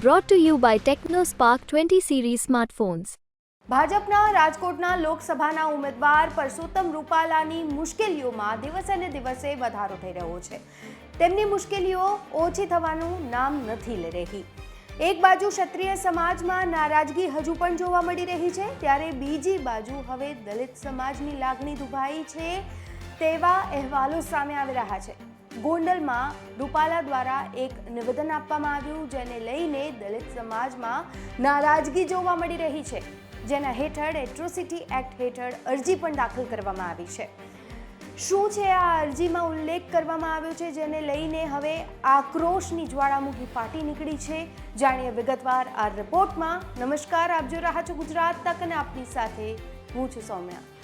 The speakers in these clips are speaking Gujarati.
Brought to you by TechnoSpark 20 series smartphones. ભાજપના રાજકોટના લોકસભાના ઉમેદવાર પરસોત્તમ રૂપાલાની મુશ્કેલીઓમાં દિવસે ને દિવસે વધારો થઈ રહ્યો છે. તેમની મુશ્કેલીઓ ઓછી થવાનું નામ નથી લઈ રહી. એક બાજુ ક્ષત્રિય સમાજમાં નારાજગી હજુ પણ જોવા મળી રહી છે, ત્યારે બીજી બાજુ હવે દલિત સમાજની લાગણી દુભાઈ છે તેવા અહેવાલો સામે આવી રહ્યા છે. ગોંડલમાં રૂપાલા દ્વારા એક નિવેદન આપવામાં આવ્યું, જેને લઈને દલિત સમાજમાં નારાજગી જોવા મળી રહી છે, જેના હેઠળ એટ્રોસિટી એક્ટ હેઠળ અરજી પણ દાખલ કરવામાં આવી છે. શું છે આ અરજીમાં ઉલ્લેખ કરવામાં આવ્યો છે, જેને લઈને હવે આક્રોશની જ્વાળામુખી ફાટી નીકળી છે? જાણીએ વિગતવાર આ રિપોર્ટમાં. નમસ્કાર, આપ રહા છો ગુજરાત તક અને આપની સાથે હું છું સૌમ્યા.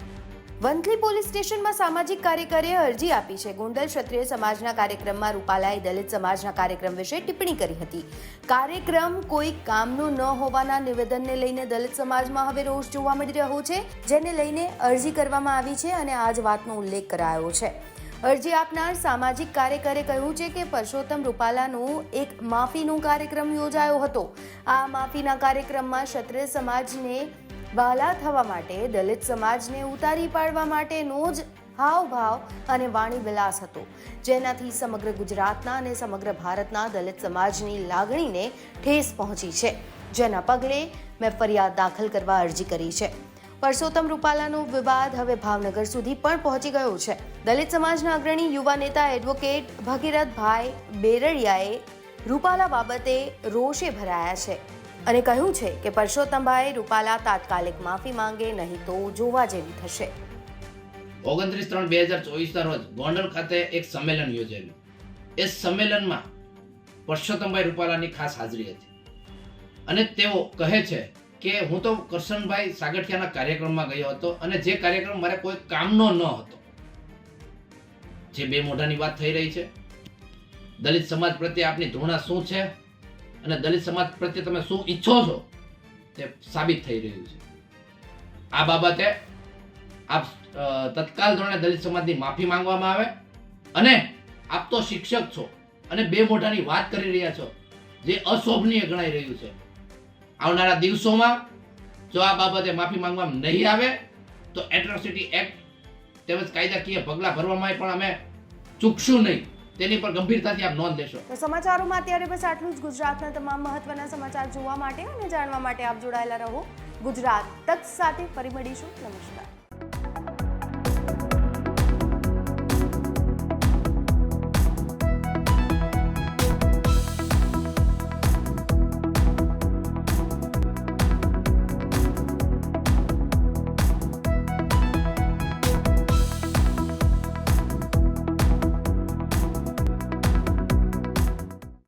વંથલી પોલીસ સ્ટેશનમાં સામાજિક કાર્યકરે અરજી આપી છે. ગોંડલ ક્ષત્રિય સમાજના કાર્યક્રમમાં રૂપાલાએ દલિત સમાજના કાર્યક્રમ વિશે ટિપ્પણી કરી હતી. કાર્યક્રમ કોઈ કામનો ન હોવાના નિવેદનને લઈને દલિત સમાજમાં હવે રોષ જોવા મળી રહ્યો છે, જેને લઈને અરજી કરવામાં આવી છે અને આ જ વાતનો ઉલ્લેખ કરાયો છે. અરજી આપનાર સામાજિક કાર્યકરે કહ્યું છે કે પરસોત્તમ રૂપાલાનું એક માફીનો કાર્યક્રમ યોજાયો હતો. આ માફીના કાર્યક્રમમાં ક્ષત્રિય સમાજને વાલા થવા માટે, દલિત સમાજને ઉતારી પાડવા માટેનો જ હાવભાવ અને વાણી વિલાસ હતો. જેનાથી સમગ્ર ગુજરાતના અને સમગ્ર ભારતના દલિત સમાજની લાગણીને ઠેસ પહોંચી છે. જેના પગલે મેં ફરિયાદ દાખલ કરવા અરજી કરી છે. પરસોત્તમ રૂપાલાનો વિવાદ હવે ભાવનગર સુધી પણ પહોંચી ગયો છે. દલિત સમાજના અગ્રણી યુવા નેતા એડવોકેટ ભગીરથભાઈ બેરડિયાએ રૂપાલા બાબતે રોષે ભરાયા છે. અને કહ્યું છે કે પરસોત્તમભાઈ રૂપાલા તાત્કાલિક માફી માંગે નહીં તો જોવા જેવી થશે. ઓગણત્રીસ ત્રણ બે હજાર ચોવીસના રોજ ગોંડલ ખાતે એક સંમેલન યોજાયું. એ સંમેલનમાં પરસોત્તમભાઈ રૂપાલાની ખાસ હાજરી હતી. અને તેઓ કહે છે કે હું તો કરશનભાઈ સાગઠિયાના કાર્યક્રમમાં ગયો હતો અને જે કાર્યક્રમ મારે કોઈ કામનો ન હતો. જે બે મોઢાની વાત થઈ રહી છે. દલિત સમાજ પ્રત્યે આપની ધૃણા શું છે? અને દલિત સમાજ પ્રત્યે તમે શું ઈચ્છો છો તે સાબિત થઈ રહ્યું છે. આ બાબતે આપ તત્કાલ ધોરણે દલિત સમાજની માફી માંગવામાં આવે અને આપ તો શિક્ષક છો અને બે મોઢાની વાત કરી રહ્યા છો જે અશોભનીય ગણાઈ રહ્યું છે. આવનારા દિવસોમાં જો આ બાબતે માફી માંગવામાં નહીં આવે, તો એટ્રોસિટી એક્ટ તેમજ કાયદાકીય પગલાં ભરવામાં પણ અમે ચૂકશું નહીં. તેની પર ગંભીરતાથી આપ નોંધ લેશો. તો સમાચારોમાં અત્યારે બસ આટલું જ. ગુજરાતના તમામ મહત્વના સમાચાર જોવા માટે અને જાણવા માટે આપ જોડાયેલા રહો. ગુજરાત તક સાથે ફરી મળીશું. નમસ્કાર.